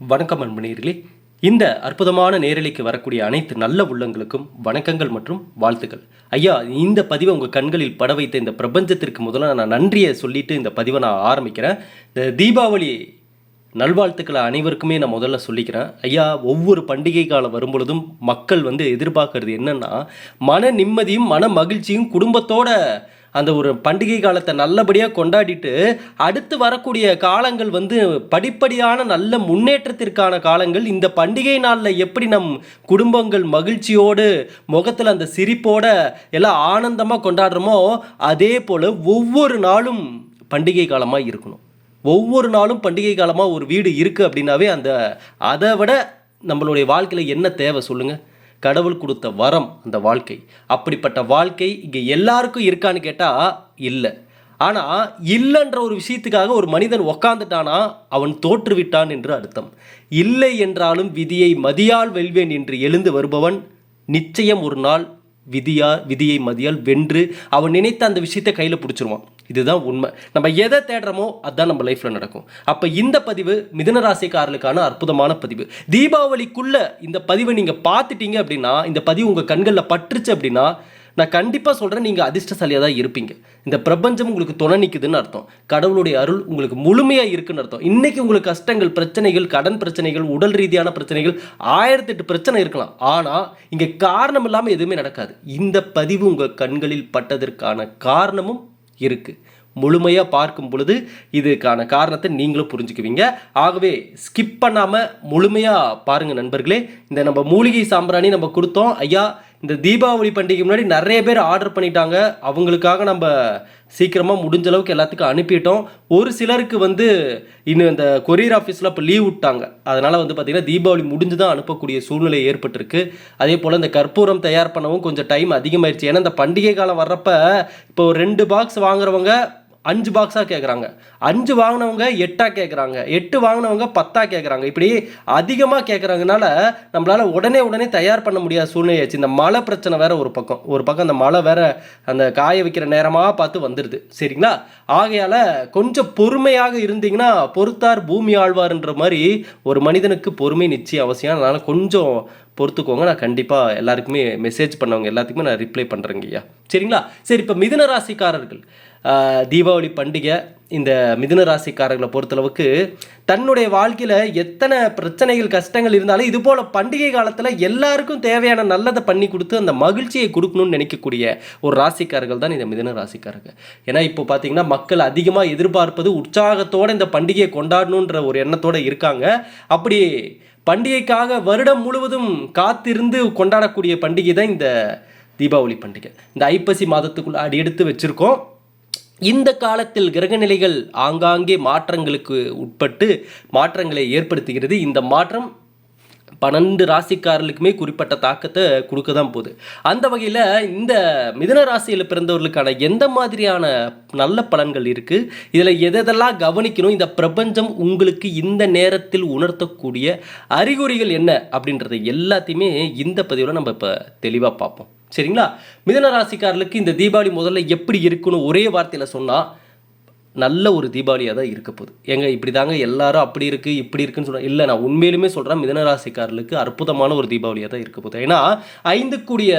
வணக்கம் அன்பனீர்களே இந்த அற்புதமான நேரலைக்கு வரக்கூடிய அனைத்து நல்ல உள்ளங்களுக்கும் வணக்கங்கள் மற்றும் வாழ்த்துக்கள். ஐயா இந்த பதிவை உங்கள் கண்களில் பட வைத்த இந்த பிரபஞ்சத்திற்கு முதல்ல நான் நன்றியை சொல்லிட்டு இந்த பதிவை நான் ஆரம்பிக்கிறேன். இந்த தீபாவளி நல்வாழ்த்துக்களை அனைவருக்குமே நான் முதல்ல சொல்லிக்கிறேன். ஐயா ஒவ்வொரு பண்டிகை காலம் வரும்பொழுதும் மக்கள் வந்து எதிர்பார்க்கறது என்னன்னா மன நிம்மதியும் மன மகிழ்ச்சியும் குடும்பத்தோட அந்த ஒரு பண்டிகை காலத்தை நல்லபடியாக கொண்டாடிட்டு அடுத்து வரக்கூடிய காலங்கள் வந்து படிப்படியான நல்ல முன்னேற்றத்திற்கான காலங்கள். இந்த பண்டிகை நாளில் எப்படி நம் குடும்பங்கள் மகிழ்ச்சியோடு முகத்தில் அந்த சிரிப்போட எல்லாம் ஆனந்தமாக கொண்டாடுறோமோ அதே போல் ஒவ்வொரு நாளும் பண்டிகை காலமாக இருக்கணும். ஒவ்வொரு நாளும் பண்டிகை காலமாக ஒரு வீடு இருக்குது அப்படின்னாவே அந்த அதை விட நம்மளுடைய வாழ்க்கையில் என்ன தேவை சொல்லுங்கள் கடவுள் கொடுத்த வரம் அந்த வாழ்க்கை. அப்படிப்பட்ட வாழ்க்கை இங்கே எல்லாருக்கும் இருக்கான்னு கேட்டால் இல்லை. ஆனால் இல்லைன்ற ஒரு விஷயத்துக்காக ஒரு மனிதன் உக்காந்துட்டானா அவன் தோற்றுவிட்டான் என்று அர்த்தம். இல்லை என்றாலும் விதியை மதியால் வெல்வேன் என்று எழுந்து வருபவன் நிச்சயம் ஒரு நாள் விதியா விதியை மதியால் வென்று அவன் நினைத்த அந்த விஷயத்தை கையில் பிடிச்சிருவான். இதுதான் உண்மை. நம்ம எதை தேடுறோமோ அதுதான் நம்ம லைஃப்பில் நடக்கும். அப்போ இந்த பதிவு மிதுன ராசிக்காரர்களுக்கான அற்புதமான பதிவு. தீபாவளிக்குள்ளே இந்த பதிவை நீங்கள் பார்த்துட்டீங்க அப்படின்னா இந்த பதிவு உங்கள் கண்களில் பற்றுச்சு அப்படின்னா நான் கண்டிப்பாக சொல்கிறேன் நீங்கள் அதிர்ஷ்டசாலியாக தான் இருப்பீங்க. இந்த பிரபஞ்சம் உங்களுக்கு துணை நிற்குதுன்னு அர்த்தம். கடவுளுடைய அருள் உங்களுக்கு முழுமையாக இருக்குன்னு அர்த்தம். இன்றைக்கி உங்களுக்கு கஷ்டங்கள் பிரச்சனைகள் கடன் பிரச்சனைகள் உடல் ரீதியான பிரச்சனைகள் ஆயிரத்தெட்டு பிரச்சனை இருக்கலாம். ஆனால் இங்கே காரணம் இல்லாமல் எதுவுமே நடக்காது. இந்த பதிவு உங்கள் கண்களில் பட்டதற்கான காரணமும் இருக்குது முழுமையாக பார்க்கும் பொழுது இதுக்கான காரணத்தை நீங்களும் புரிஞ்சுக்குவீங்க. ஆகவே ஸ்கிப் பண்ணாமல் முழுமையாக பாருங்கள் நண்பர்களே. இந்த நம்ம மூலிகை சாம்பிராணி நம்ம கொடுத்தோம். ஐயா இந்த தீபாவளி பண்டிகை முன்னாடி நிறைய பேர் ஆர்டர் பண்ணிட்டாங்க. அவங்களுக்காக நம்ம சீக்கிரமாக முடிஞ்ச அளவுக்கு எல்லாத்துக்கும் அனுப்பிட்டோம். ஒரு சிலருக்கு வந்து இன்னும் இந்த கொரியர் ஆஃபீஸில் இப்போ லீவ் விட்டாங்க. அதனால் வந்து பார்த்திங்கன்னா தீபாவளி முடிஞ்சு தான் அனுப்பக்கூடிய சூழ்நிலை ஏற்பட்டிருக்கு. அதே போல் இந்த கற்பூரம் தயார் பண்ணவும் கொஞ்சம் டைம் அதிகமாயிருச்சு. ஏன்னா இந்த பண்டிகை காலம் வர்றப்ப இப்போ ஒரு ரெண்டு பாக்ஸ் வாங்குறவங்க அஞ்சு பாக்ஸாக கேட்குறாங்க அஞ்சு வாங்கினவங்க எட்டாக கேட்குறாங்க எட்டு வாங்கினவங்க பத்தாக கேட்குறாங்க இப்படி அதிகமாக கேட்குறாங்கனால நம்மளால் உடனே உடனே தயார் பண்ண முடியாத சூழ்நிலையாச்சு. இந்த மழை பிரச்சனை வேற ஒரு பக்கம். ஒரு பக்கம் அந்த மழை வேற அந்த காய வைக்கிற நேரமாக பார்த்து வந்துடுது சரிங்களா? ஆகையால் கொஞ்சம் பொறுமையாக இருந்தீங்கன்னா பொறுத்தார் பூமி ஆழ்வார்ன்ற மாதிரி ஒரு மனிதனுக்கு பொறுமை நிச்சயம் அவசியம். அதனால் கொஞ்சம் பொறுத்துக்கோங்க. நான் கண்டிப்பாக எல்லாருக்குமே மெசேஜ் பண்ணவங்க எல்லாத்துக்குமே நான் ரிப்ளை பண்ணுறேங்க ஐயா. சரிங்களா? சரி இப்போ மிதுன ராசிக்காரர்கள். தீபாவளி பண்டிகை இந்த மிதுன ராசிக்காரர்களை பொறுத்தளவுக்கு தன்னுடைய வாழ்க்கையில் எத்தனை பிரச்சனைகள் கஷ்டங்கள் இருந்தாலும் இது போல் பண்டிகை காலத்தில் எல்லாருக்கும் தேவையான நல்லதை பண்ணி கொடுத்து அந்த மகிழ்ச்சியை கொடுக்கணும்னு நினைக்கக்கூடிய ஒரு ராசிக்காரர்கள் தான் இந்த மிதுன ராசிக்காரர்கள். ஏன்னா இப்போ பார்த்தீங்கன்னா மக்கள் அதிகமாக எதிர்பார்ப்பது உற்சாகத்தோடு இந்த பண்டிகையை கொண்டாடணுன்ற ஒரு எண்ணத்தோடு இருக்காங்க. அப்படி பண்டிகைக்காக வருடம் முழுவதும் காத்திருந்து கொண்டாடக்கூடிய பண்டிகை தான் இந்த தீபாவளி பண்டிகை. இந்த ஐப்பசி மாதத்துக்குள்ளே அடி எடுத்து வச்சுருக்கோம். இந்த காலத்தில் கிரகநிலைகள் ஆங்காங்கே மாற்றங்களுக்கு உட்பட்டு மாற்றங்களை ஏற்படுத்துகிறது. இந்த மாற்றம் பன்னெண்டு ராசிக்காரர்களுக்குமே குறிப்பிட்ட தாக்கத்தை கொடுக்க தான் போகுது. அந்த வகையில் இந்த மிதன ராசியில் பிறந்தவர்களுக்கான எந்த மாதிரியான நல்ல பலன்கள் இருக்குது இதில் எதெல்லாம் கவனிக்கணும்? இந்த பிரபஞ்சம் உங்களுக்கு இந்த நேரத்தில் உணர்த்தக்கூடிய அறிகுறிகள் என்ன? அப்படின்றத எல்லாத்தையுமே இந்த பதிவில் நம்ம இப்போ தெளிவாக பார்ப்போம். சரிங்களா? மிதன ராசிக்காரர்களுக்கு இந்த தீபாவளி முதல்ல எப்படி இருக்குன்னு ஒரே வார்த்தையில் சொன்னால் நல்ல ஒரு தீபாவளியாக தான் இருக்க போகுது. ஏங்க இப்படி தாங்க எல்லாரும் அப்படி இருக்குது இப்படி இருக்குன்னு சொல்கிறேன் இல்லை நான் உண்மையிலுமே சொல்கிறேன் மிதனராசிக்காரர்களுக்கு அற்புதமான ஒரு தீபாவளியாக தான் இருக்க போகுது. ஏன்னா ஐந்துக்குரிய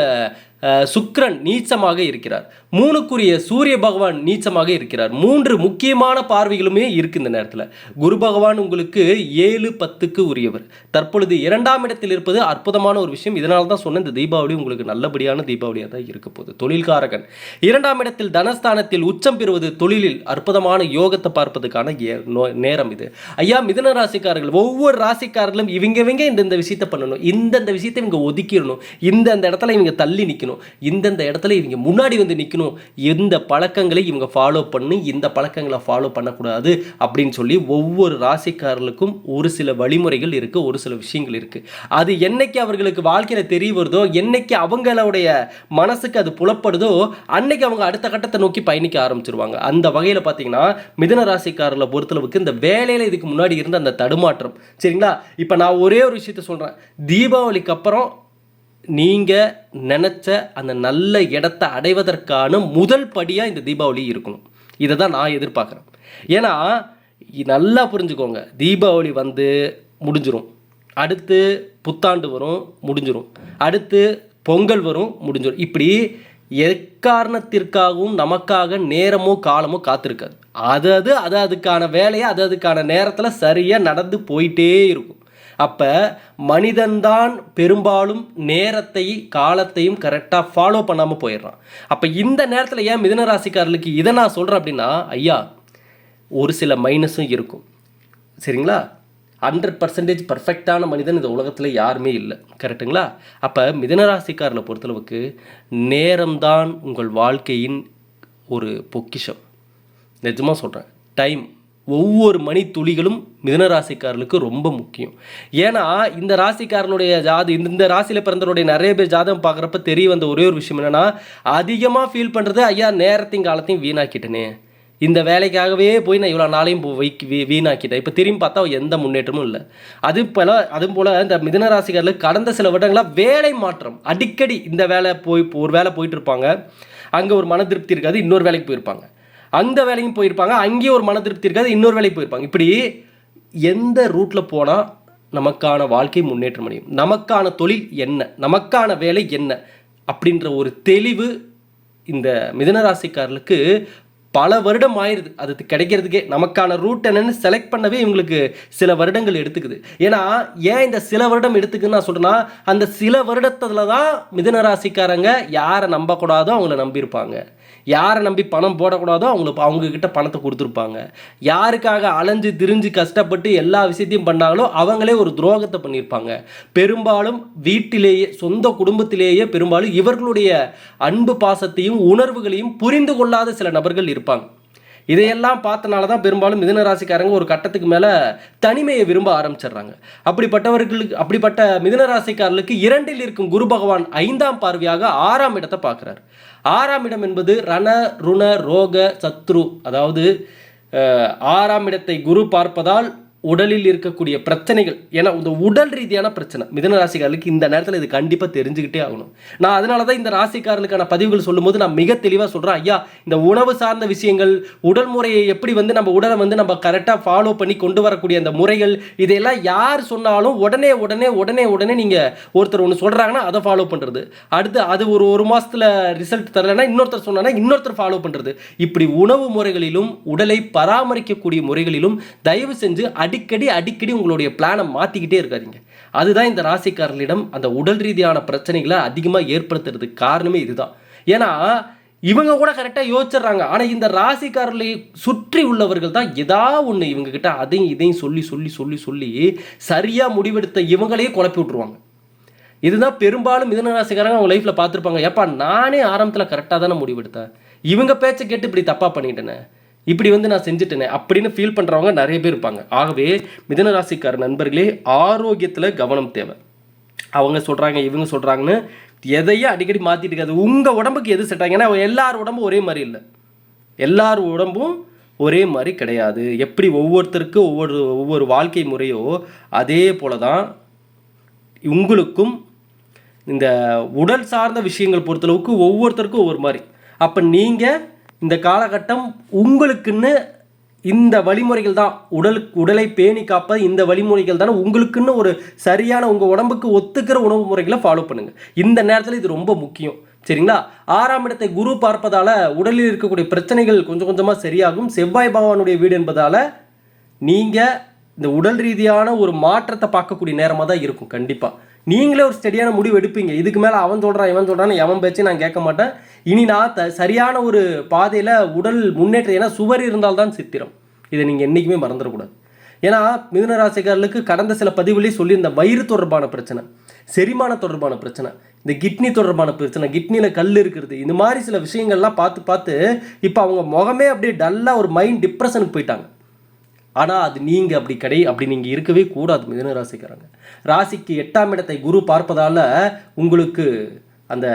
சுக்ரன் நீச்சமாக இருக்கிறார். மூணுக்குரிய சூரிய பகவான் நீச்சமாக இருக்கிறார். மூன்று முக்கியமான பார்வைகளுமே இருக்கு இந்த நேரத்தில். குரு பகவான் உங்களுக்கு ஏழு பத்துக்கு உரியவர். தற்பொழுது இரண்டாம் இடத்தில் இருப்பது அற்புதமான ஒரு விஷயம். இதனால தான் சொன்னேன் இந்த தீபாவளி உங்களுக்கு நல்லபடியான தீபாவளியாக தான் இருக்க போகுது. தொழில்காரகன். இரண்டாம் இடத்தில் தனஸ்தானத்தில் உச்சம் பெறுவது தொழிலில் அற்புதமான யோகத்தை பார்ப்பதுக்கான ஏ- நோ- நேரம் இது. ஐயா மிதன ராசிக்காரர்கள். ஒவ்வொரு ராசிக்காரர்களும் இவங்க இவங்க இந்தந்த விஷயத்தை பண்ணணும். இந்தந்த விஷயத்தை இவங்க ஒதுக்கிடணும். இந்தந்த இடத்துல இவங்க தள்ளி நிற்கணும் இந்தந்த இடத்துல இவங்க முன்னாடி வந்து நிற்கணும் எந்த பழக்கங்களை இவங்க ஃபாலோ பண்ணி இந்த பழக்கங்களை ஃபாலோ பண்ணக்கூடாது அப்படின்னு சொல்லி ஒவ்வொரு ராசிக்காரர்களுக்கும் ஒரு சில வழிமுறைகள் இருக்குது ஒரு சில விஷயங்கள் இருக்குது அது என்னைக்கு அவர்களுக்கு வாழ்க்கையில் தெரிய வருதோ என்னைக்கு அவங்களுடைய மனசுக்கு அது புலப்படுதோ அன்னைக்கு அவங்க அடுத்த கட்டத்தை நோக்கி பயணிக்க ஆரம்பிச்சிருவாங்க. அந்த வகையில் பார்த்தீங்கன்னா மிதன ராசிக்காரர்களை பொறுத்தளவுக்கு இந்த வேலையில் இதுக்கு முன்னாடி இருந்த அந்த தடுமாற்றம். சரிங்களா? இப்போ நான் ஒரே ஒரு விஷயத்த சொல்கிறேன் தீபாவளிக்கு அப்புறம் நீங்கள் நினச்ச அந்த நல்ல இடத்த அடைவதற்கான முதல் படியாக இந்த தீபாவளி இருக்கணும். இதை தான் நான் எதிர்பார்க்குறேன். ஏன்னா நல்லா புரிஞ்சுக்கோங்க. தீபாவளி வந்து முடிஞ்சிடும் அடுத்து புத்தாண்டு வரும் முடிஞ்சிடும் அடுத்து பொங்கல் வரும் முடிஞ்சிடும் இப்படி எக்காரணத்திற்காகவும் நமக்காக நேரமோ காலமோ காத்திருக்காது. அது அது அது அதுக்கான வேலையை அது அதுக்கான நேரத்தில் சரியாக நடந்து போயிட்டே இருக்கும். அப்போ மனிதன்தான் பெரும்பாலும் நேரத்தை காலத்தையும் கரெக்டாக ஃபாலோ பண்ணாமல் போயிடுறான். அப்போ இந்த நேரத்தில் ஏன் மிதனராசிக்காரர்களுக்கு இதை நான் சொல்கிறேன் அப்படின்னா ஐயா ஒரு சில மைனஸும் இருக்கும். சரிங்களா? ஹண்ட்ரட் பர்சன்டேஜ் பர்ஃபெக்டான மனிதன் இந்த உலகத்தில் யாருமே இல்லை. கரெக்டுங்களா அப்போ மிதனராசிக்காரில் பொறுத்தளவுக்கு நேரம்தான் உங்கள் வாழ்க்கையின் ஒரு பொக்கிஷம். நிஜமாக சொல்கிறேன் டைம் ஒவ்வொரு மணி துளிகளும் மிதனராசிக்காரர்களுக்கு ரொம்ப முக்கியம். ஏன்னா இந்த ராசிக்காரனுடைய ஜாதி இந்த இந்த ராசியில் பிறந்தவருடைய நிறைய பேர் ஜாதகம் பார்க்குறப்ப தெரிய வந்த ஒரே ஒரு விஷயம் என்னென்னா அதிகமாக ஃபீல் பண்ணுறது ஐயா நேரத்தையும் காலத்தையும் வீணாக்கிட்டேனே. இந்த வேலைக்காகவே போய் நான் இவ்வளோ நாளையும் வைக் வீ வீணாக்கிட்டேன். இப்போ திரும்பி பார்த்தா எந்த முன்னேற்றமும் இல்லை. அது போல அதுவும் போல் இந்த மிதனராசிக்காரர்கள் கடந்த சில வருடங்களாக வேலை மாற்றம் அடிக்கடி இந்த வேலை போய் ஒரு வேலை போயிட்டு இருப்பாங்க. அங்கே ஒரு மன திருப்தி இருக்காது இன்னொரு வேலைக்கு போயிருப்பாங்க. அந்த வேலைக்கும் போயிருப்பாங்க அங்கேயும் ஒரு மன திருப்தி இருக்காது இன்னொரு வேலைக்கு போயிருப்பாங்க. இப்படி எந்த ரூட்டில் போனால் நமக்கான வாழ்க்கை முன்னேற்றம் அடையும்? நமக்கான தொழில் என்ன? நமக்கான வேலை என்ன? அப்படின்ற ஒரு தெளிவு இந்த மிதனராசிக்காரர்களுக்கு பல வருடம் ஆயிடுது அது கிடைக்கிறதுக்கே நமக்கான ரூட் என்னன்னு செலக்ட் பண்ணவே இவங்களுக்கு சில வருடங்கள் எடுத்துக்குது. ஏன்னா ஏன் இந்த சில வருடம் எடுத்துக்குன்னு நான் சொல்கிறேன்னா அந்த சில வருடத்தில் தான் மிதனராசிக்காரங்க யாரை நம்பக்கூடாதோ அவங்கள நம்பியிருப்பாங்க. யாரை நம்பி பணம் போடக்கூடாதோ அவங்களுக்கு அவங்கக்கிட்ட பணத்தை கொடுத்துருப்பாங்க. யாருக்காக அலைஞ்சு திரிஞ்சு கஷ்டப்பட்டு எல்லா விஷயத்தையும் பண்ணாங்களோ அவங்களே ஒரு துரோகத்தை பண்ணியிருப்பாங்க பெரும்பாலும் வீட்டிலேயே சொந்த குடும்பத்திலேயே பெரும்பாலும் இவர்களுடைய அன்பு பாசத்தையும் உணர்வுகளையும் புரிந்து கொள்ளாத சில நபர்கள் இருப்பாங்க. இதையெல்லாம் பார்த்தனால தான் பெரும்பாலும் மிதுன ராசிக்காரங்க ஒரு கட்டத்துக்கு மேலே தனிமையை விரும்ப ஆரம்பிச்சிடுறாங்க. அப்படிப்பட்டவர்களுக்கு அப்படிப்பட்ட மிதுன ராசிக்காரர்களுக்கு இரண்டில் இருக்கும் குரு பகவான் ஐந்தாம் பார்வையாக ஆறாம் இடத்தை பார்க்குறாரு. ஆறாம் இடம் என்பது ரண ருண ரோக சத்ரு அதாவது ஆறாம் இடத்தை குரு பார்ப்பதால் உடலில் இருக்கக்கூடிய பிரச்சனைகள் ஏன்னா இந்த உடல் ரீதியான பிரச்சனை. மிதன ராசிக்காரர்களுக்கு இந்த நேரத்தில் இது கண்டிப்பாக தெரிஞ்சுக்கிட்டே ஆகணும். நான் அதனால தான் இந்த ராசிக்காரர்களுக்கான பதிவுகள் சொல்லும்போது நான் மிக தெளிவாக சொல்கிறேன் ஐயா இந்த உணவு சார்ந்த விஷயங்கள் உடல் முறையை எப்படி வந்து நம்ம உடலை வந்து நம்ம கரெக்டாக ஃபாலோ பண்ணி கொண்டு வரக்கூடிய அந்த முறைகள் இதையெல்லாம் யார் சொன்னாலும் உடனே உடனே உடனே உடனே நீங்கள் ஒருத்தர் ஒன்று சொல்கிறாங்கன்னா அதை ஃபாலோ பண்ணுறது அடுத்து அது ஒரு ஒரு மாதத்தில் ரிசல்ட் தரலைன்னா இன்னொருத்தர் சொன்னாங்கன்னா இன்னொருத்தர் ஃபாலோ பண்ணுறது இப்படி உணவு முறைகளிலும் உடலை பராமரிக்கக்கூடிய முறைகளிலும் தயவு செஞ்சு அடிக்கடி அடிக்கடி உங்களுடைய பிளானை மாற்றிக்கிட்டே இருக்காதீங்க. அதுதான் இந்த ராசிக்காரர்களிடம் அந்த உடல் ரீதியான பிரச்சனைகளை அதிகமாக ஏற்படுத்துறதுக்கு காரணமே இதுதான். ஏன்னா இவங்க கூட கரெக்டாக யோசிச்சிடுறாங்க. ஆனால் இந்த ராசிக்காரர்களை சுற்றி உள்ளவர்கள் தான் ஏதாவது ஒன்று இவங்கக்கிட்ட அதையும் இதையும் சொல்லி சொல்லி சொல்லி சொல்லி சரியாக முடிவெடுத்த இவங்களையே குழப்பி விட்ருவாங்க இதுதான் பெரும்பாலும் மிதன ராசிக்காரங்க அவங்க லைஃப்பில் பார்த்துருப்பாங்க. ஏப்பா நானே ஆரம்பத்தில் கரெக்டாக தானே முடிவெடுத்தேன். இவங்க பேச்சை கேட்டு இப்படி தப்பாக பண்ணிட்டேனே. இப்படி வந்து நான் செஞ்சுட்டேனே அப்படின்னு ஃபீல் பண்ணுறவங்க நிறைய பேர் இருப்பாங்க. ஆகவே மிதன ராசிக்கார நண்பர்களே ஆரோக்கியத்தில் கவனம் தேவை. அவங்க சொல்கிறாங்க இவங்க சொல்கிறாங்கன்னு எதையும் அடிக்கடி மாற்றிட்டு இருக்காது. உங்கள் உடம்புக்கு எது செட் ஆகும் ஏன்னா எல்லார் உடம்பும் ஒரே மாதிரி இல்லை. எல்லார் உடம்பும் ஒரே மாதிரி கிடையாது. எப்படி ஒவ்வொருத்தருக்கும் ஒவ்வொரு ஒவ்வொரு வாழ்க்கை முறையோ அதே போல தான் உங்களுக்கும் இந்த உடல் சார்ந்த விஷயங்கள் பொறுத்தளவுக்கு ஒவ்வொருத்தருக்கும் ஒவ்வொரு மாதிரி. அப்போ நீங்கள் இந்த காலகட்டம் உங்களுக்குன்னு இந்த வழிமுறைகள் தான். உடலுக்கு உடலை பேணி காப்பது இந்த வழிமுறைகள் தானே. உங்களுக்குன்னு ஒரு சரியான உங்கள் உடம்புக்கு ஒத்துக்கிற உணவு முறைகளை ஃபாலோ பண்ணுங்கள் இந்த நேரத்தில் இது ரொம்ப முக்கியம். சரிங்களா? ஆறாம் இடத்தை குரு பார்ப்பதால் உடலில் இருக்கக்கூடிய பிரச்சனைகள் கொஞ்சம் கொஞ்சமாக சரியாகும். செவ்வாய் பகவானுடைய வீடு என்பதால் நீங்கள் இந்த உடல் ரீதியான ஒரு மாற்றத்தை பார்க்கக்கூடிய நேரமாக தான் இருக்கும். கண்டிப்பாக நீங்களே ஒரு ஸ்டடியான முடிவு எடுப்பீங்க. இதுக்கு மேலே அவன் சொல்கிறான் இவன் சொல்கிறான்னு எவன் பேச்சு நான் கேட்க மாட்டேன். இனி நான் த சரியான ஒரு பாதையில் உடல் முன்னேற்றம் ஏன்னா சுவர் இருந்தால்தான் சித்திரம். இதை நீங்கள் என்றைக்குமே மறந்துடக்கூடாது. ஏன்னா மிதுன ராசிக்காரர்களுக்கு கடந்த சில பதிவுலேயே சொல்லியிருந்த வயிறு தொடர்பான பிரச்சனை செரிமான தொடர்பான பிரச்சனை இந்த கிட்னி தொடர்பான பிரச்சனை கிட்னியில் கல் இருக்கிறது இந்த மாதிரி சில விஷயங்கள்லாம் பார்த்து பார்த்து இப்போ அவங்க முகமே அப்படியே டல்லாக ஒரு மைண்ட் டிப்ரெஷனுக்கு போயிட்டாங்க. ஆனால் அது நீங்கள் அப்படி கிடை அப்படி நீங்கள் இருக்கவே கூடாது மிதன ராசிக்காரங்க. ராசிக்கு எட்டாம் இடத்தை குரு பார்ப்பதால் உங்களுக்கு அந்த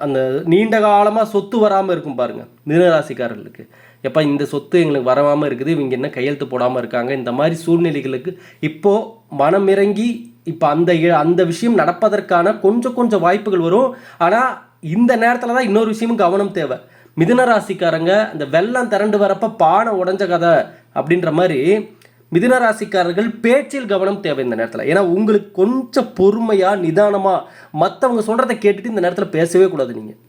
அந்த நீண்ட காலமாக சொத்து வராமல் இருக்கும் பாருங்கள் மிதுன ராசிக்காரர்களுக்கு. எப்போ இந்த சொத்து எங்களுக்கு வரவாமல் இருக்குது இவங்க என்ன கையெழுத்து போடாமல் இருக்காங்க இந்த மாதிரி சூழ்நிலைகளுக்கு இப்போது மனம் இறங்கி இப்போ அந்த இ- அந்த விஷயம் நடப்பதற்கான கொஞ்சம் கொஞ்சம் வாய்ப்புகள் வரும். ஆனால் இந்த நேரத்தில் தான் இன்னொரு விஷயமும் கவனம் தேவை. மிதுன ராசிக்காரங்க இந்த வெள்ளம் திரண்டு வரப்போ பானை உடஞ்ச கதை அப்படின்ற மாதிரி மிதுன ராசிக்காரர்கள் பேச்சில் கவனம் தேவை இந்த நேரத்தில். ஏன்னா உங்களுக்கு கொஞ்சம் பொறுமையாக நிதானமாக மற்றவங்க சொல்கிறத கேட்டுட்டு இந்த நேரத்தில் பேசவே கூடாது நீங்கள்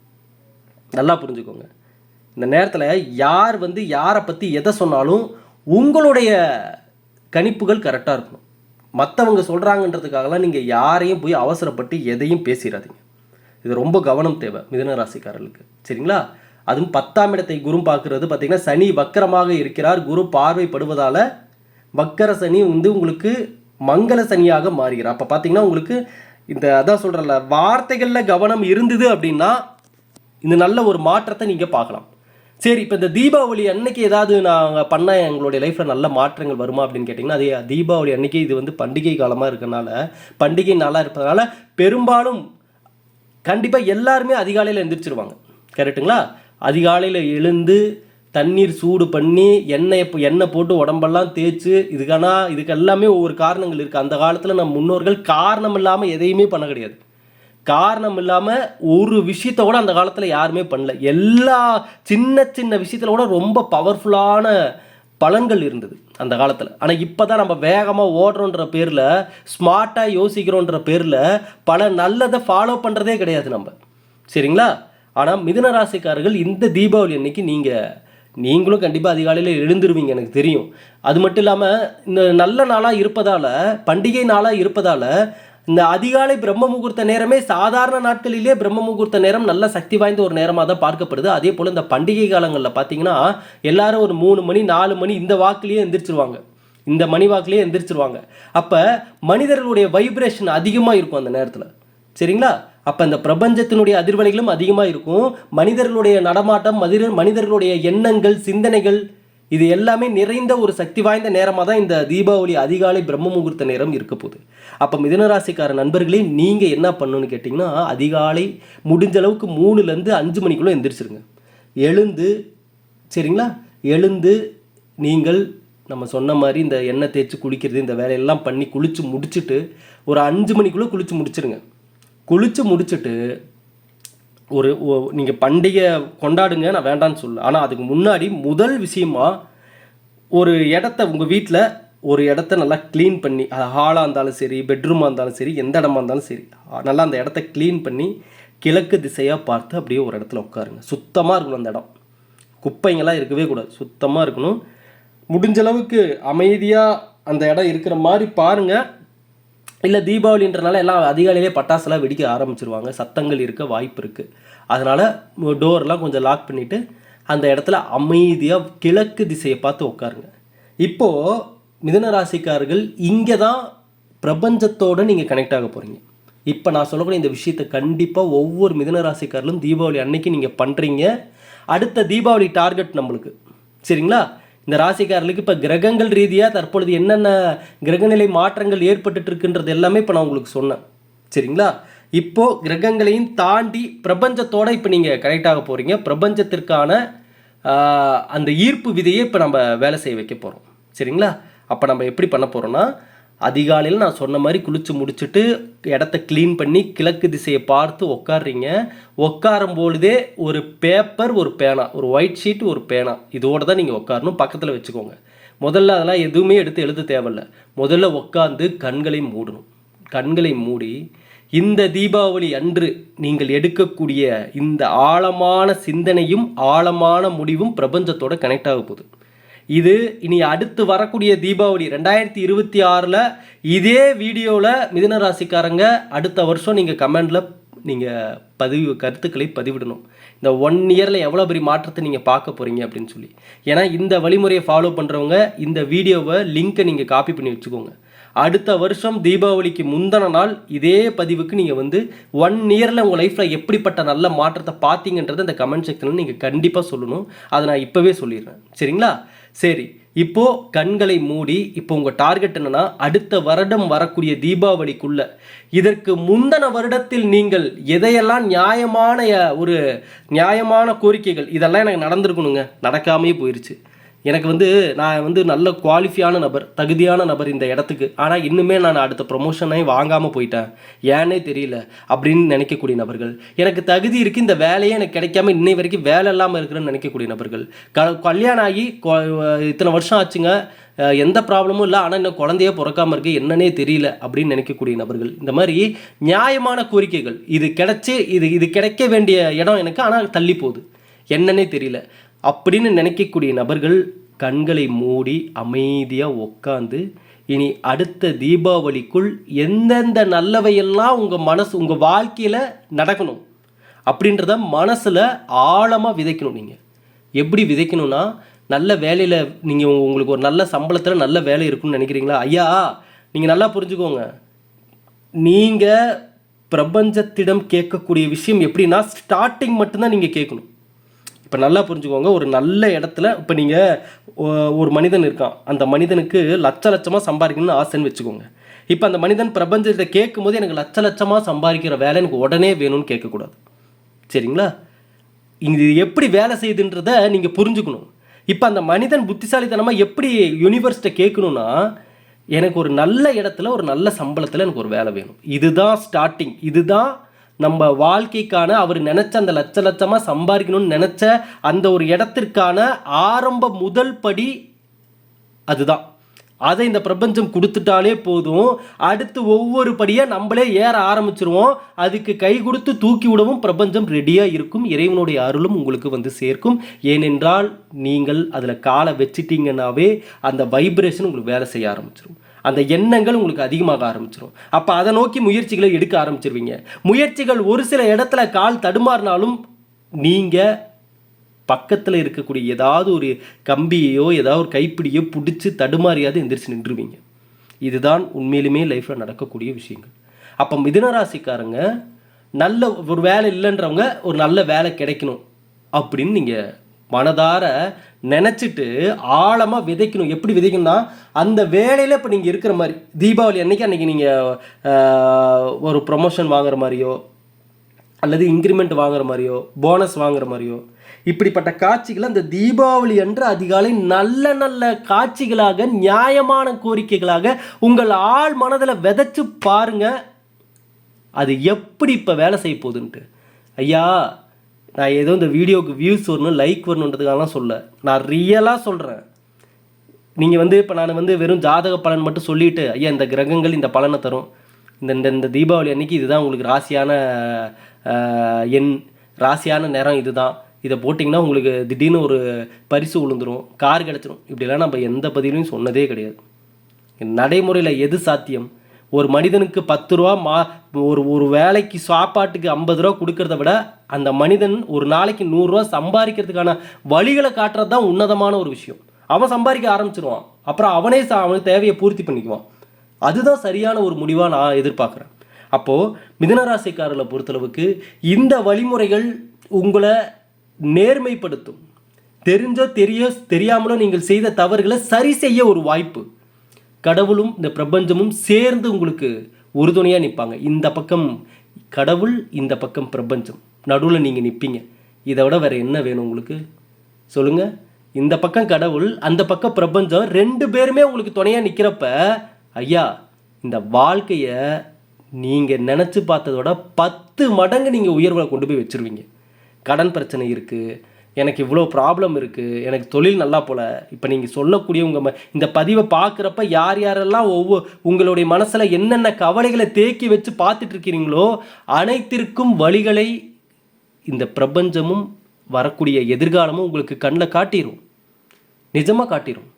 நல்லா புரிஞ்சுக்கோங்க. இந்த நேரத்தில் யார் வந்து யாரை பற்றி எதை சொன்னாலும் உங்களுடைய கணிப்புகள் கரெக்டாக இருக்கணும். மற்றவங்க சொல்கிறாங்கன்றதுக்காகலாம் நீங்கள் யாரையும் போய் அவசரப்பட்டு எதையும் பேசிடாதீங்க இது ரொம்ப கவனம் தேவை மிதன ராசிக்காரர்களுக்கு. சரிங்களா? அதுவும் பத்தாம் இடத்தை குரு பார்க்குறது பார்த்தீங்கன்னா சனி வக்கரமாக இருக்கிறார். குரு பார்வைப்படுவதால் வக்கர சனி வந்து உங்களுக்கு மங்கள சனியாக மாறுகிறார். அப்போ பார்த்தீங்கன்னா உங்களுக்கு இந்த அதான் சொல்கிறல வார்த்தைகளில் கவனம் இருந்தது அப்படின்னா இந்த நல்ல ஒரு மாற்றத்தை நீங்கள் பார்க்கலாம். சரி இப்போ இந்த தீபாவளி அன்னைக்கு ஏதாவது நாங்கள் பண்ண எங்களுடைய லைஃப்பில் நல்ல மாற்றங்கள் வருமா அப்படின்னு கேட்டிங்கன்னா அதே தீபாவளி அன்னைக்கு இது வந்து பண்டிகை காலமாக இருக்கிறனால பண்டிகை நாளாக இருப்பதனால பெரும்பாலும் கண்டிப்பாக எல்லாருமே அதிகாலையில் எந்திரிச்சிருவாங்க. கரெக்ட்டுங்களா அதிகாலையில் எழுந்து தண்ணீர் சூடு பண்ணி எண்ணெயை எண்ணெய் போட்டு உடம்பெல்லாம் தேய்ச்சி இதுக்கான இதுக்கு எல்லாமே ஒவ்வொரு காரணங்கள் இருக்குது அந்த காலத்தில் நம்ம முன்னோர்கள் காரணம் இல்லாமல் எதையுமே பண்ண கிடையாது. காரணம் இல்லாமல் ஒரு விஷயத்த கூட அந்த காலத்தில் யாருமே பண்ணல. எல்லா சின்ன சின்ன விஷயத்தில் கூட ரொம்ப பவர்ஃபுல்லான பலன்கள் இருந்தது அந்த காலத்தில். ஆனால் இப்போ தான் நம்ம வேகமாக ஓடுறோன்ற பேரில் ஸ்மார்ட்டாக யோசிக்கிறோன்ற பேரில் பல நல்லதை ஃபாலோ பண்ணுறதே கிடையாது நம்ம. சரிங்களா? ஆனால் மிதுன ராசிக்காரர்கள் இந்த தீபாவளி அன்னைக்கு நீங்கள் நீங்களும் கண்டிப்பாக அதிகாலையில் எழுந்துருவீங்க எனக்கு தெரியும். அது மட்டும் இல்லாமல் இந்த நல்ல நாளாக இருப்பதால் பண்டிகை நாளாக இருப்பதால் இந்த அதிகாலை பிரம்ம முகூர்த்த நேரமே சாதாரண நாட்களிலே பிரம்ம முகூர்த்த நேரம் நல்ல சக்தி வாய்ந்த ஒரு நேரமாக தான் பார்க்கப்படுது. அதே போல் இந்த பண்டிகை காலங்களில் பார்த்தீங்கன்னா எல்லாரும் ஒரு மூணு மணி நாலு மணி இந்த வாக்குலேயே எந்திரிச்சிருவாங்க. இந்த மணி வாக்குலேயே எந்திரிச்சிருவாங்க. அப்போ மனிதர்களுடைய வைப்ரேஷன் அதிகமாக இருக்கும் அந்த நேரத்தில். சரிங்களா? அப்போ இந்த பிரபஞ்சத்தினுடைய அதிர்வலைகளும் அதிகமாக இருக்கும். மனிதர்களுடைய நடமாட்டம் மனித மனிதர்களுடைய எண்ணங்கள் சிந்தனைகள் இது எல்லாமே நிறைந்த ஒரு சக்தி வாய்ந்த நேரமாக தான் இந்த தீபாவளி அதிகாலை பிரம்ம முகூர்த்த நேரம் இருக்க போகுது. அப்போ மிதனராசிக்கார நண்பர்களே நீங்கள் என்ன பண்ணணும்னு கேட்டிங்கன்னா அதிகாலை முடிஞ்ச அளவுக்கு மூணுலேருந்து அஞ்சு மணிக்குள்ளே எந்திரிச்சிருங்க. எழுந்து சரிங்களா? எழுந்து நீங்கள் நம்ம சொன்ன மாதிரி இந்த எண்ணெய் தேய்ச்சி குளிக்கிறது இந்த வேலையெல்லாம் பண்ணி குளித்து முடிச்சுட்டு ஒரு அஞ்சு மணிக்குள்ளே குளித்து முடிச்சிருங்க. குளித்து முடிச்சுட்டு ஒரு நீங்கள் பண்டிகை கொண்டாடுங்க நான் வேண்டான்னு சொல்ல ஆனால் அதுக்கு முன்னாடி முதல் விஷயமா ஒரு இடத்த உங்கள் வீட்டில் ஒரு இடத்த நல்லா க்ளீன் பண்ணி அது ஹாலாக இருந்தாலும் சரி பெட்ரூமாக இருந்தாலும் சரி எந்த இடமா இருந்தாலும் சரி நல்லா அந்த இடத்த க்ளீன் பண்ணி கிழக்கு திசையாக பார்த்து அப்படியே ஒரு இடத்துல உட்காருங்க. சுத்தமாக இருக்கணும் அந்த இடம். குப்பைங்களாம் இருக்கவே கூடாது. சுத்தமாக இருக்கணும். முடிஞ்சளவுக்கு அமைதியாக அந்த இடம் இருக்கிற மாதிரி பாருங்கள் இல்லை தீபாவளின்றனால எல்லாம் அதிகாலையிலே பட்டாசுலாம் வெடிக்க ஆரம்பிச்சிருவாங்க. சத்தங்கள் இருக்க வாய்ப்பு இருக்குது அதனால் டோர்லாம் கொஞ்சம் லாக் பண்ணிவிட்டு அந்த இடத்துல அமைதியாக கிழக்கு திசையை பார்த்து உட்காருங்க. இப்போது மிதன ராசிக்காரர்கள் இங்கே தான் பிரபஞ்சத்தோடு நீங்கள் கனெக்ட் ஆக போகிறீங்க இப்போ நான் சொல்லக்கூடிய இந்த விஷயத்தை கண்டிப்பாக ஒவ்வொரு மிதன ராசிக்காரர்களும் தீபாவளி அன்னைக்கு நீங்கள் பண்ணுறீங்க அடுத்த தீபாவளி டார்கெட் நம்மளுக்கு. சரிங்களா? இந்த ராசிக்காரர்களுக்கு இப்போ கிரகங்கள் ரீதியாக தற்பொழுது என்னென்ன கிரகநிலை மாற்றங்கள் ஏற்பட்டுட்டு இருக்குன்றது எல்லாமே இப்போ நான் உங்களுக்கு சொன்னேன். சரிங்களா? இப்போ கிரகங்களையும் தாண்டி பிரபஞ்சத்தோடு இப்போ நீங்கள் கனெக்ட் ஆக போகிறீங்க பிரபஞ்சத்திற்கான அந்த ஈர்ப்பு விதையை இப்போ நம்ம வேலை செய்ய வைக்க போகிறோம் சரிங்களா? அப்போ நம்ம எப்படி பண்ண போகிறோம்னா அதிகாலையில் நான் சொன்ன மாதிரி குளித்து முடிச்சுட்டு இடத்த க்ளீன் பண்ணி கிழக்கு திசையை பார்த்து உட்காடுறீங்க உட்காரும் பொழுதே ஒரு பேப்பர் ஒரு பேனா ஒரு ஒயிட் ஷீட் ஒரு பேனா. இதோட தான் நீங்கள் உட்காரணும் பக்கத்தில் வச்சுக்கோங்க. முதல்ல அதெல்லாம் எதுவுமே எடுத்து எழுத தேவையில்ல. முதல்ல உட்காந்து கண்களை மூடணும். கண்களை மூடி இந்த தீபாவளி அன்று நீங்கள் எடுக்கக்கூடிய இந்த ஆழமான சிந்தனையும் ஆழமான முடிவும் பிரபஞ்சத்தோட கனெக்ட் ஆக போகுது. இது இனி அடுத்து வரக்கூடிய தீபாவளி ரெண்டாயிரத்தி இருபத்தி ஆறில் இதே வீடியோவில் மிதுன ராசிக்காரங்க அடுத்த வருஷம் நீங்கள் கமெண்டில் நீங்கள் பதிவு கருத்துக்களை பதிவிடணும். இந்த ஒன் இயரில் எவ்வளோ பெரிய மாற்றத்தை நீங்கள் பார்க்க போகிறீங்க அப்படின்னு சொல்லி. ஏன்னா இந்த வழிமுறையை ஃபாலோ பண்ணுறவங்க இந்த வீடியோவை லிங்க்கை நீங்கள் காப்பி பண்ணி வச்சுக்கோங்க. அடுத்த வருஷம் தீபாவளிக்கு முந்தின நாள் இதே பதிவுக்கு நீங்கள் வந்து ஒன் இயரில் உங்கள் லைஃப்பில் எப்படிப்பட்ட நல்ல மாற்றத்தை பார்த்தீங்கன்றதை இந்த கமெண்ட் செக்ஷனில் நீங்கள் கண்டிப்பாக சொல்லணும். அதை நான் இப்போவே சொல்லிடுறேன். சரிங்களா? சரி இப்போ கண்களை மூடி இப்போ உங்கள் டார்கெட் என்னன்னா அடுத்த வருடம் வரக்கூடிய தீபாவளிக்குள்ள. இதற்கு முந்தன வருடத்தில் நீங்கள் எதையெல்லாம் நியாயமான ஒரு நியாயமான கோரிக்கைகள் இதெல்லாம் எனக்கு நடந்திருக்கணுங்க. நடக்காமே போயிருச்சு. எனக்கு வந்து நான் வந்து நல்ல குவாலிஃபியான நபர் தகுதியான நபர் இந்த இடத்துக்கு. ஆனால் இன்னுமே நான் அடுத்த ப்ரொமோஷனை வாங்காமல் போயிட்டேன். ஏன்னே தெரியல அப்படின்னு நினைக்கக்கூடிய நபர்கள். எனக்கு தகுதி இருக்குது இந்த வேலையே எனக்கு கிடைக்காம இன்னை வரைக்கும் வேலை இல்லாமல் இருக்கிறேன்னு நினைக்கக்கூடிய நபர்கள். க கல்யாணம் ஆகி கொ- இத்தனை வருஷம் ஆச்சுங்க. எந்த ப்ராப்ளமும் இல்லை. ஆனால் இன்னும் குழந்தையே பிறக்காமல் இருக்குது என்னன்னே தெரியல அப்படின்னு நினைக்கக்கூடிய நபர்கள். இந்த மாதிரி நியாயமான கோரிக்கைகள். இது கிடைச்சி இது இது கிடைக்க வேண்டிய இடம் எனக்கு. ஆனால் தள்ளி போகுது. என்னன்னே தெரியல. அப்படின்னு நினைக்கக்கூடிய நபர்கள் கண்களை மூடி அமைதியாக உட்காந்து இனி அடுத்த தீபாவளிக்குள் எந்தெந்த நல்லவையெல்லாம் உங்கள் மனசு உங்கள் வாழ்க்கையில் நடக்கணும் அப்படின்றத மனசில் ஆழமாக விதைக்கணும் நீங்கள் எப்படி விதைக்கணும்னா நல்ல வேலையில் நீங்கள் உங்களுக்கு ஒரு நல்ல சம்பளத்தில் நல்ல வேலை இருக்குன்னு நினைக்கிறீங்களா? ஐயா நீங்கள் நல்லா புரிஞ்சுக்கோங்க. நீங்கள் பிரபஞ்சத்திடம் கேட்கக்கூடிய விஷயம் எப்படின்னா ஸ்டார்டிங் மட்டும்தான் நீங்கள் கேட்கணும். இப்போ நல்லா புரிஞ்சுக்கோங்க ஒரு நல்ல இடத்துல இப்போ நீங்கள் ஒரு மனிதன் இருக்கான். அந்த மனிதனுக்கு லட்ச லட்சமாக சம்பாதிக்கணும்னு ஆசைன்னு வச்சுக்கோங்க. இப்போ அந்த மனிதன் பிரபஞ்சத்தை கேட்கும்போது எனக்கு லட்ச லட்சமாக சம்பாதிக்கிற வேலை எனக்கு உடனே வேணும்னு கேட்கக்கூடாது. சரிங்களா? இது எப்படி வேலை செய்யுதுன்றத நீங்கள் புரிஞ்சுக்கணும். இப்போ அந்த மனிதன் புத்திசாலித்தனமாக எப்படி யூனிவர்ஸ்ட்டை கேட்கணும்னா எனக்கு ஒரு நல்ல இடத்துல ஒரு நல்ல சம்பளத்தில் எனக்கு ஒரு வேலை வேணும். இதுதான் ஸ்டார்டிங் இதுதான் நம்ம வாழ்க்கைக்கான அவர் நினச்ச அந்த லட்ச லட்சமாக சம்பாதிக்கணும்னு நினச்ச அந்த ஒரு இடத்திற்கான ஆரம்ப முதல் படி அதுதான். அதை இந்த பிரபஞ்சம் கொடுத்துட்டாலே போதும். அடுத்து ஒவ்வொரு படியாக நம்மளே ஏற ஆரம்பிச்சிருவோம். அதுக்கு கை கொடுத்து தூக்கி விடவும் பிரபஞ்சம் ரெடியாக இருக்கும். இறைவனுடைய அருளும் உங்களுக்கு வந்து சேர்க்கும். ஏனென்றால் நீங்கள் அதில் காலை வச்சிட்டிங்கன்னாவே அந்த வைப்ரேஷன் உங்களுக்கு வேலை செய்ய ஆரம்பிச்சிடும் அந்த எண்ணங்கள் உங்களுக்கு அதிகமாக ஆரம்பிச்சிடும் அப்போ அதை நோக்கி முயற்சிகளை எடுக்க ஆரம்பிச்சிருவீங்க. முயற்சிகள் ஒரு சில இடத்துல கால் தடுமாறினாலும் நீங்கள் பக்கத்தில் இருக்கக்கூடிய ஏதாவது ஒரு கம்பியையோ ஏதாவது ஒரு கைப்பிடியோ பிடிச்சி தடுமாறியாவது எந்திரிச்சு நின்றுவீங்க. இதுதான் உண்மையிலுமே லைஃப்பில் நடக்கக்கூடிய விஷயங்கள். அப்போ மிதனராசிக்காரங்க நல்ல ஒரு வேலை இல்லைன்றவங்க ஒரு நல்ல வேலை கிடைக்கணும் அப்படின்னு நீங்கள் மனதார நினச்சிட்டு ஆழமாக விதைக்கணும். எப்படி விதைக்கணும்னா அந்த வேலையில் இப்போ நீங்கள் இருக்கிற மாதிரி தீபாவளி அன்னைக்கு அன்றைக்கி நீங்கள் ஒரு ப்ரொமோஷன் வாங்குற மாதிரியோ அல்லது இன்க்ரிமெண்ட் வாங்குற மாதிரியோ போனஸ் வாங்குற மாதிரியோ இப்படிப்பட்ட காட்சிகளை அந்த தீபாவளி அன்று அதிகாலை நல்ல நல்ல காட்சிகளாக நியாயமான கோரிக்கைகளாக உங்கள் ஆள் மனதில் விதைச்சு பாருங்கள் அது எப்படி இப்போ வேலை செய்ய போகுதுன்ட்டு. ஐயா நான் ஏதோ இந்த வீடியோவுக்கு வியூஸ் வரணும் லைக் வரணுன்றதுக்காகலாம் சொல்ல. நான் ரியலாக சொல்கிறேன் நீங்கள் வந்து இப்போ நான் வந்து வெறும் ஜாதக பலன் மட்டும் சொல்லிவிட்டு ஐயா இந்த கிரகங்கள் இந்த பலனை தரும். இந்த இந்த இந்த தீபாவளி அன்றைக்கி இதுதான் உங்களுக்கு ராசியான எண் ராசியான நேரம் இதுதான். இதை போட்டிங்கன்னா உங்களுக்கு திடீர்னு ஒரு பரிசு விழுந்துரும் கார் கிடச்சிரும். இப்படிலாம் நம்ம எந்த பதிலையும் சொன்னதே கிடையாது. நடைமுறையில் எது சாத்தியம்? ஒரு மனிதனுக்கு பத்து ரூபா மா ஒரு ஒரு வேலைக்கு சாப்பாட்டுக்கு ஐம்பது ரூபா கொடுக்கறத விட அந்த மனிதன் ஒரு நாளைக்கு நூறுரூவா சம்பாதிக்கிறதுக்கான வழிகளை காட்டுறது தான் உன்னதமான ஒரு விஷயம். அவன் சம்பாதிக்க ஆரம்பிச்சிருவான். அப்புறம் அவனே சா அவனுக்கு தேவையை பூர்த்தி பண்ணிக்குவான். அதுதான் சரியான ஒரு முடிவாக நான் எதிர்பார்க்குறேன். அப்போது மிதனராசிக்காரர்களை பொறுத்தளவுக்கு இந்த வழிமுறைகள் உங்களை நேர்மைப்படுத்தும். தெரிஞ்சோ தெரியோ தெரியாமலோ நீங்கள் செய்த தவறுகளை சரி செய்ய ஒரு வாய்ப்பு. கடவுளும் இந்த பிரபஞ்சமும் சேர்ந்து உங்களுக்கு உறுதுணையாக நிற்பாங்க இந்த பக்கம் கடவுள் இந்த பக்கம் பிரபஞ்சம். நடுவில் நீங்கள் நிற்பீங்க இதை விட வேறு என்ன வேணும் உங்களுக்கு? சொல்லுங்கள் இந்த பக்கம் கடவுள் அந்த பக்கம் பிரபஞ்சம் ரெண்டு பேருமே உங்களுக்கு துணையாக நிற்கிறப்ப ஐயா இந்த வாழ்க்கையை நீங்கள் நினச்சி பார்த்ததோட பத்து மடங்கு நீங்கள் உயர்வில் கொண்டு போய் வச்சிருவீங்க. கடன் பிரச்சனை இருக்குது எனக்கு இவ்வளோ ப்ராப்ளம் இருக்குது எனக்கு தொழில் நல்லா போல. இப்போ நீங்கள் சொல்லக்கூடிய உங்கள் ம- இந்த பதிவை பார்க்குறப்ப யார் யாரெல்லாம் ஒவ்வொரு உங்களுடைய மனசில் என்னென்ன கவலைகளை தேக்கி வச்சு பார்த்துட்ருக்கிறீங்களோ அனைத்திற்கும் வழிகளை இந்த பிரபஞ்சமும் வரக்கூடிய எதிர்காலமும் உங்களுக்கு கண்ணில் காட்டிடும் நிஜமாக காட்டிடும்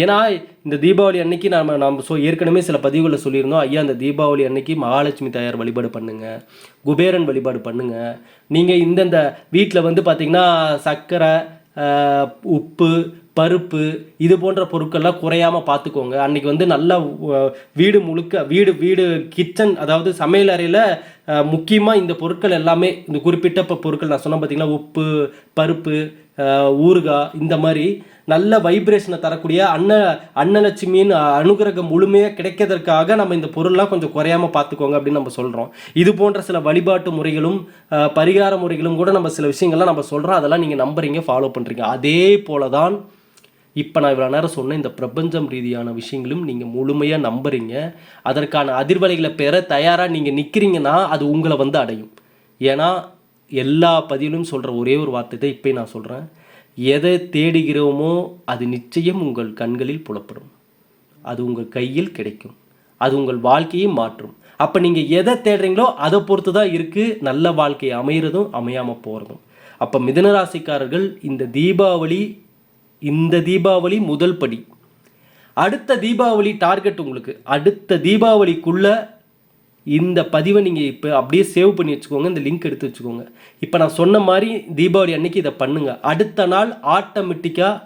ஏன்னா இந்த தீபாவளி அன்னைக்கு நம்ம நம்ம ஸோ ஏற்கனவே சில பதிவுகளில் சொல்லியிருந்தோம் ஐயா அந்த தீபாவளி அன்னைக்கு மகாலட்சுமி தாயார் வழிபாடு பண்ணுங்கள் குபேரன் வழிபாடு பண்ணுங்கள் நீங்கள் இந்தந்த வீட்டில் வந்து பார்த்தீங்கன்னா சர்க்கரை உப்பு பருப்பு இது போன்ற பொருட்கள்லாம் குறையாம பார்த்துக்கோங்க அன்னைக்கு வந்து நல்லா வீடு முழுக்க வீடு வீடு கிச்சன் அதாவது சமையல் அறையில் முக்கியமாக இந்த பொருட்கள் எல்லாமே இந்த குறிப்பிட்ட இப்போ பொருட்கள் நான் சொன்னேன் பார்த்திங்கன்னா உப்பு பருப்பு ஊறுகாய் இந்த மாதிரி நல்ல வைப்ரேஷனை தரக்கூடிய அன்ன அன்னலட்சுமியின் அனுகிரகம் முழுமையாக கிடைக்கிறதற்காக நம்ம இந்த பொருள்லாம் கொஞ்சம் குறையாம பார்த்துக்கோங்க அப்படின்னு நம்ம சொல்கிறோம் இது போன்ற சில வழிபாட்டு முறைகளும் பரிகார முறைகளும் கூட நம்ம சில விஷயங்கள்லாம் நம்ம சொல்கிறோம் அதெல்லாம் நீங்கள் நம்புறீங்க ஃபாலோ பண்ணுறீங்க அதே போல தான் இப்போ நான் இவ்வளோ நேரம் சொன்ன இந்த பிரபஞ்சம் ரீதியான விஷயங்களும் நீங்கள் முழுமையாக நம்புறீங்க. அதற்கான அதிர்வலைகளை பெற தயாராக நீங்கள் நிற்கிறீங்கன்னா அது உங்களை வந்து அடையும். ஏன்னா எல்லா பதிலும் சொல்கிற ஒரே ஒரு வார்த்தை தான் இப்போ நான் சொல்கிறேன் எதை தேடுகிறோமோ அது நிச்சயம் உங்கள் கண்களில் புலப்படும். அது உங்கள் கையில் கிடைக்கும். அது உங்கள் வாழ்க்கையை மாற்றும். அப்போ நீங்கள் எதை தேடுறீங்களோ அதை பொறுத்து தான் இருக்குது நல்ல வாழ்க்கை அமையிறதும் அமையாமல் போகிறதும் அப்போ மிதனராசிக்காரர்கள் இந்த தீபாவளி இந்த தீபாவளி முதல் படி. அடுத்த தீபாவளி டார்கெட் உங்களுக்கு. அடுத்த தீபாவளிக்குள்ளே இந்த பதிவை நீங்கள் இப்போ அப்படியே சேவ் பண்ணி வச்சுக்கோங்க. இந்த லிங்க் எடுத்து வச்சுக்கோங்க. இப்போ நான் சொன்ன மாதிரி தீபாவளி அன்னைக்கு இதை பண்ணுங்கள் அடுத்த நாள் ஆட்டோமேட்டிக்காக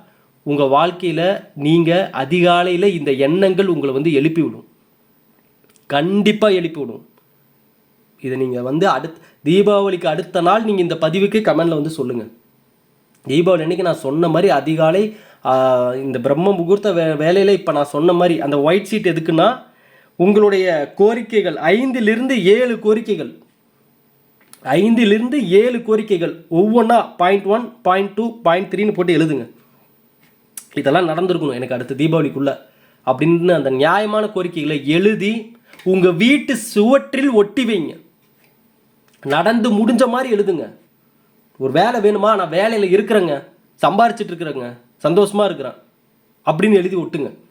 உங்கள் வாழ்க்கையில் நீங்கள் அதிகாலையில் இந்த எண்ணங்கள் உங்களை வந்து எழுப்பி விடும். கண்டிப்பாக எழுப்பி விடும். இதை நீங்கள் வந்து அடுத் தீபாவளிக்கு அடுத்த நாள் நீங்கள் இந்த பதிவுக்கு கமெண்டில் வந்து சொல்லுங்கள் தீபாவளி அன்னைக்கு நான் சொன்ன மாதிரி அதிகாலை இந்த பிரம்ம முகூர்த்த வே வேலையில் இப்போ நான் சொன்ன மாதிரி அந்த ஒயிட் ஷீட் எதுக்குன்னா உங்களுடைய கோரிக்கைகள் ஐந்திலிருந்து ஏழு கோரிக்கைகள். ஐந்திலிருந்து ஏழு கோரிக்கைகள். ஒவ்வொன்றா point one point two point த்ரீன்னு போட்டு எழுதுங்க. இதெல்லாம் நடந்திருக்கணும் எனக்கு அடுத்த தீபாவளிக்குள்ள. அப்படின்னு அந்த நியாயமான கோரிக்கைகளை எழுதி உங்கள் வீட்டு சுவற்றில் ஒட்டி வைங்க. நடந்து முடிஞ்ச மாதிரி எழுதுங்க. ஒரு வேலை வேணுமா? நான் வேலையில் இருக்கிறேங்க. சம்பாரிச்சிட்டு இருக்கிறேங்க. இருக்கிறேன். அப்படின்னு எழுதி ஒட்டுங்க.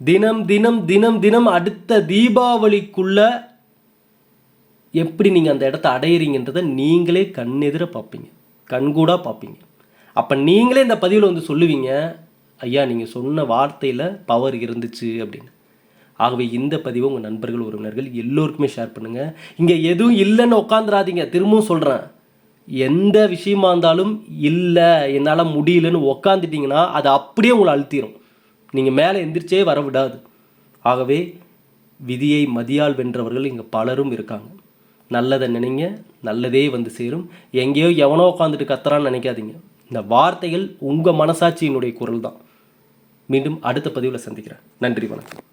தினம் தினம் தினம் தினம் அடுத்த தீபாவளிக்குள்ள எப்படி நீங்கள் அந்த இடத்த அடையிறீங்கன்றதை நீங்களே கண்ணெதிர பார்ப்பீங்க. கண்கூடாக பார்ப்பீங்க. அப்போ நீங்களே இந்த பதிவில் வந்து சொல்லுவீங்க ஐயா நீங்கள் சொன்ன வார்த்தையில் பவர் இருந்துச்சு அப்படின்னு. ஆகவே இந்த பதிவை உங்கள் நண்பர்கள் உறவினர்கள் எல்லோருக்குமே ஷேர் பண்ணுங்கள் இங்கே எதுவும் இல்லைன்னு உட்காந்துராதீங்க திரும்பவும் சொல்கிறேன் எந்த விஷயமா இருந்தாலும் இல்லை என்னால் முடியலன்னு உக்காந்துட்டிங்கன்னா அது அப்படியே உங்களை அழுத்திரும். நீங்கள் மேலே எந்திரிச்சே வர விடாது. ஆகவே விதியை மதியால் வென்றவர்கள் இங்கே பலரும் இருக்காங்க. நல்லதை நினைங்க நல்லதே வந்து சேரும். எங்கேயோ எவனோ உட்காந்துட்டு கத்துறான்னு நினைக்காதீங்க. இந்த வார்த்தைகள் உங்கள் மனசாட்சியினுடைய குரல் தான் மீண்டும் அடுத்த பதிவில் சந்திக்கிறேன். நன்றி வணக்கம்.